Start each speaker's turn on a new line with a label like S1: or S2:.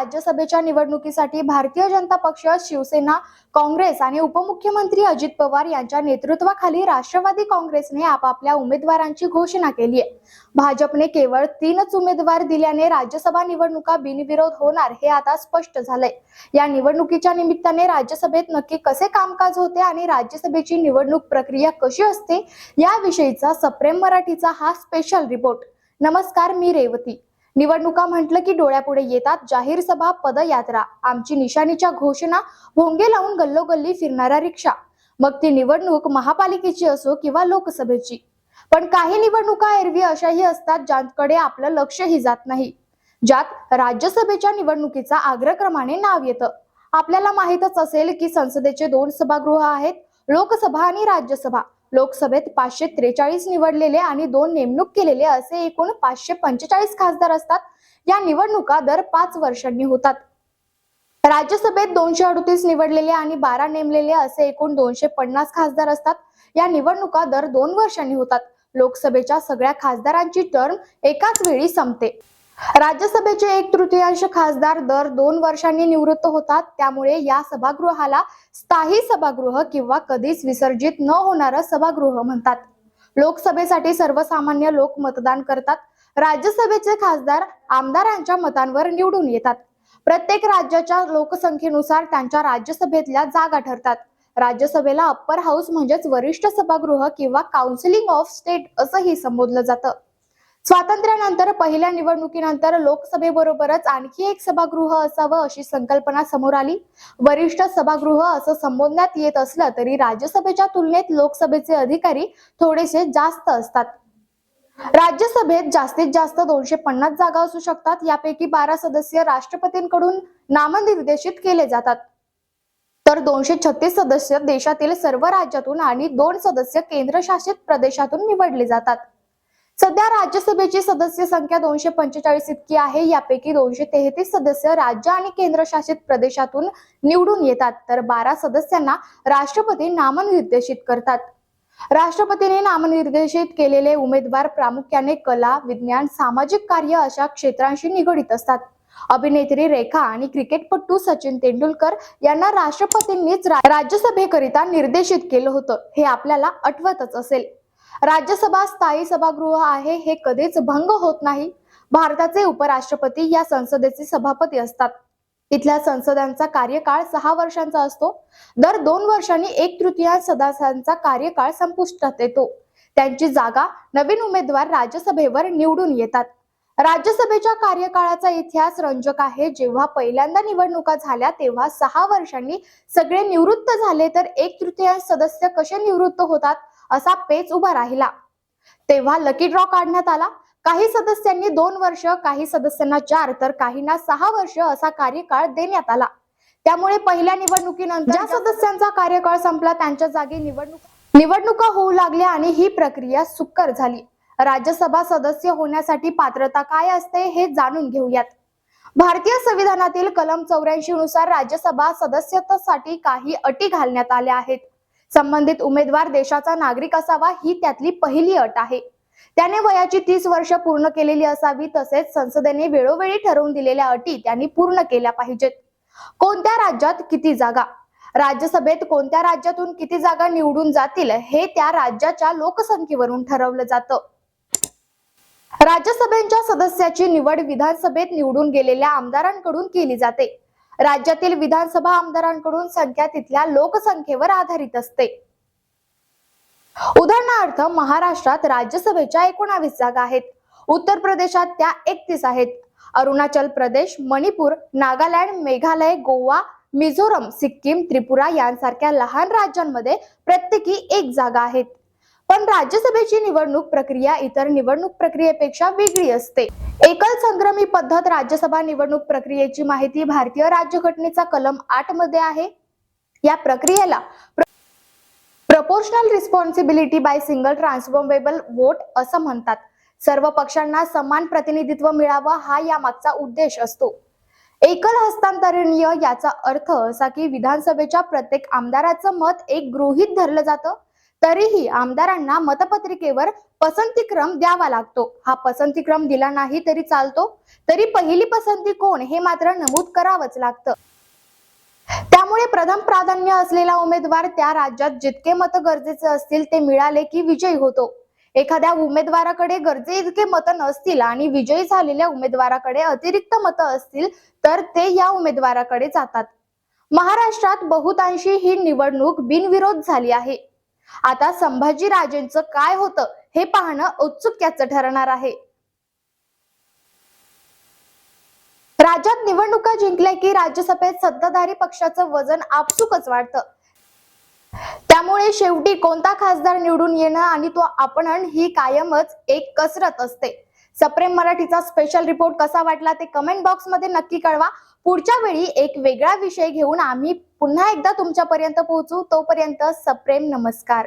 S1: राज्यसभेच्या निवडणुकीसाठी भारतीय जनता पक्ष शिवसेना काँग्रेस आणि उपमुख्यमंत्री अजित पवार यांच्या नेतृत्वाखाली राष्ट्रवादी काँग्रेसने आपापल्या उमेदवारांची घोषणा केली आहे. भाजपने केवळ तीनच उमेदवार दिल्याने राज्यसभा निवडणुका बिनविरोध होणार हे आता स्पष्ट झालंय. या निवडणुकीच्या निमित्ताने राज्यसभेत नक्की कसे कामकाज होते आणि राज्यसभेची निवडणूक प्रक्रिया कशी असते याविषयीचा सप्रेम मराठीचा हा स्पेशल रिपोर्ट नमस्कार मी रेवती. निवडणुका म्हटलं की डोळ्यापुढे येतात. जाहीर सभा पदयात्रा. आमची निशाणीच्या घोषणा भोंगे लावून गल्लोगल्ली फिरणारा रिक्षा. मग ती निवडणूक महापालिकेची असो किंवा लोकसभेची. पण काही निवडणुका एरवी अशाही असतात ज्यांकडे आपलं लक्षही जात नाही. ज्यात राज्यसभेच्या निवडणुकीचा आग्रक्रमाने नाव येतं. आपल्याला माहीतच असेल की संसदेचे दोन सभागृह आहेत लोकसभा आणि राज्यसभा. लोकसभेत पाचशे त्रेचाळीस निवडलेले आणि दोन नेमणूक केलेले असे एकूण पाचशे पंचेचाळीस खासदार असतात. या निवडणुका दर पाच वर्षांनी होतात. राज्यसभेत दोनशे अडतीस निवडलेले आणि बारा नेमलेले असे एकूण दोनशे पन्नास खासदार असतात. या निवडणुका दर दोन वर्षांनी होतात. लोकसभेच्या सगळ्या खासदारांची टर्म एकाच वेळी संपते. राज्यसभेचे एक तृतीयांश खासदार दर दोन वर्षांनी निवृत्त होतात. त्यामुळे या सभागृहाला स्थायी सभागृह किंवा कधीच विसर्जित न होणारं सभागृह म्हणतात. लोकसभेसाठी सर्वसामान्य लोक मतदान करतात. राज्यसभेचे खासदार आमदारांच्या मतांवर निवडून येतात. प्रत्येक राज्याच्या लोकसंख्येनुसार त्यांच्या राज्यसभेतल्या जागा ठरतात. राज्यसभेला अप्पर हाऊस म्हणजेच वरिष्ठ सभागृह किंवा काउन्सिलिंग ऑफ स्टेट असंही संबोधलं जातं. स्वातंत्र्यानंतर पहिल्या निवडणुकीनंतर लोकसभेबरोबरच आणखी एक सभागृह असावं अशी संकल्पना समोर आली. वरिष्ठ सभागृह असं संबोधण्यात येत असलं तरी राज्यसभेच्या तुलनेत लोकसभेचे अधिकारी थोडेसे जास्त असतात. राज्यसभेत जास्तीत जास्त दोनशे पन्नास जागा असू शकतात. यापैकी बारा सदस्य राष्ट्रपतींकडून नामनिर्देशित केले जातात. तर दोनशे छत्तीस सदस्य देशातील सर्व राज्यातून आणि दोन सदस्य केंद्रशासित प्रदेशातून निवडले जातात. सध्या राज्यसभेची सदस्य संख्या दोनशे पंचेचाळीस इतकी आहे. यापैकी दोनशे तेहतीस सदस्य राज्य आणि केंद्रशासित प्रदेशातून निवडून येतात. तर बारा सदस्यांना राष्ट्रपती नामनिर्देशित करतात. राष्ट्रपतीने नामनिर्देशित केलेले उमेदवार प्रामुख्याने कला विज्ञान सामाजिक कार्य अशा क्षेत्रांशी निगडीत असतात. अभिनेत्री रेखा आणि क्रिकेटपटू सचिन तेंडुलकर यांना राष्ट्रपतींनीच राज्यसभेकरिता निर्देशित केलं होतं. हे आपल्याला आठवतच असेल. राज्यसभा स्थायी सभागृह आहे हे कधीच भंग होत नाही. भारताचे उपराष्ट्रपती या संसदेचे सभापती असतात. इथल्या संसदांचा कार्यकाळ सहा वर्षांचा असतो. दर दोन वर्षांनी एक तृतीयांश सदस्यांचा कार्यकाळ संपुष्टात येतो. त्यांची जागा नवीन उमेदवार राज्यसभेवर निवडून येतात. राज्यसभेच्या कार्यकाळाचा इतिहास रंजक आहे. जेव्हा पहिल्यांदा निवडणुका झाल्या तेव्हा सहा वर्षांनी सगळे निवृत्त झाले. तर एक तृतीयांश सदस्य कसे निवृत्त होतात? असा पेच उभा राहिला. तेव्हा लकी ड्रॉ काढण्यात आला. काही सदस्यांनी दोन वर्ष काही सदस्यांना चार तर काहींना सहा वर्ष असा कार्यकाळ देण्यात आला. त्यामुळे पहिल्या निवडणुकीनंतर ज्या सदस्यांचा कार्यकाळ संपला त्यांच्या जागी निवडणूक निवडणुका होऊ लागल्या आणि ही प्रक्रिया सुकर झाली. राज्यसभा सदस्य होण्यासाठी पात्रता काय असते हे जाणून घेऊयात. भारतीय संविधानातील कलम चौऱ्याऐंशी नुसार राज्यसभा सदस्यत्वासाठी काही अटी घालण्यात आल्या आहेत. संबंधित उमेदवार देशाचा नागरिक असावा ही त्यातली पहिली अट आहे. त्याने वयाची तीस वर्ष पूर्ण केलेली असावी तसेच संसदेने वेळोवेळी ठरवून दिलेल्या अटी त्यांनी पूर्ण केल्या पाहिजेत. कोणत्या राज्यात किती जागा? राज्यसभेत कोणत्या राज्यातून किती जागा निवडून जातील हे त्या राज्याच्या लोकसंख्येवरून ठरवलं जातं. राज्यसभेच्या सदस्याची निवड विधानसभेत निवडून गेलेल्या आमदारांकडून केली जाते. राज्यातील विधानसभा आमदारांकडून संख्या तिथल्या लोकसंख्येवर आधारित असते. उदाहरणार्थ महाराष्ट्रात राज्यसभेच्या एकोणावीस जागा आहेत. उत्तर प्रदेशात त्या एकतीस आहेत. अरुणाचल प्रदेश मणिपूर नागालँड मेघालय गोवा मिझोरम सिक्कीम त्रिपुरा यांसारख्या लहान राज्यांमध्ये प्रत्येकी एक जागा आहेत. पण राज्यसभेची निवडणूक प्रक्रिया इतर निवडणूक प्रक्रियेपेक्षा वेगळी असते. एकल संक्रमी पद्धत राज्यसभा निवडणूक प्रक्रियेची माहिती भारतीय राज्यघटनेचा कलम आठमध्ये आहे. या प्रक्रियेला proportional responsibility by single transformable vote असं म्हणतात. सर्व पक्षांना समान प्रतिनिधित्व मिळावं हा यामागचा उद्देश असतो. एकल हस्तांतरणीय याचा अर्थ असा की विधानसभेच्या प्रत्येक आमदाराचं मत एक गृहीत धरलं जातं. तरीही आमदारांना मतपत्रिकेवर पसंतीक्रम द्यावा लागतो. हा पसंतीक्रम दिला नाही तरी चालतो. तरी पहिली पसंती कोण हे मात्र नमूद करावंच लागतं. त्यामुळे प्रथम प्राधान्य असलेला उमेदवार त्या राज्यात जितके मत गरजेचे असतील ते मिळाले की विजयी होतो. एखाद्या उमेदवाराकडे गरजे इतके मतं नसतील आणि विजयी झालेल्या उमेदवाराकडे अतिरिक्त मतं असतील तर ते या उमेदवाराकडे जातात. महाराष्ट्रात बहुतांशी ही निवडणूक बिनविरोध झाली आहे. आता संभाजी राजेंचं काय होतं हे पाहणं औत्सुक्याचं ठरणार आहे. राज्यात निवडणुका जिंकल्या की राज्यसभेत सत्ताधारी पक्षाचं वजन आपसुकच वाढतं. त्यामुळे शेवटी कोणता खासदार निवडून येणं आणि तो आपण ही कायमच एक कसरत असते. सप्रेम मराठीचा स्पेशल रिपोर्ट कसा वाटला ते कमेंट बॉक्समध्ये नक्की कळवा. पुढच्या वेळी एक वेगळा विषय घेऊन आम्ही पुन्हा एकदा तुमच्यापर्यंत पोहोचू. तोपर्यंत सप्रेम नमस्कार.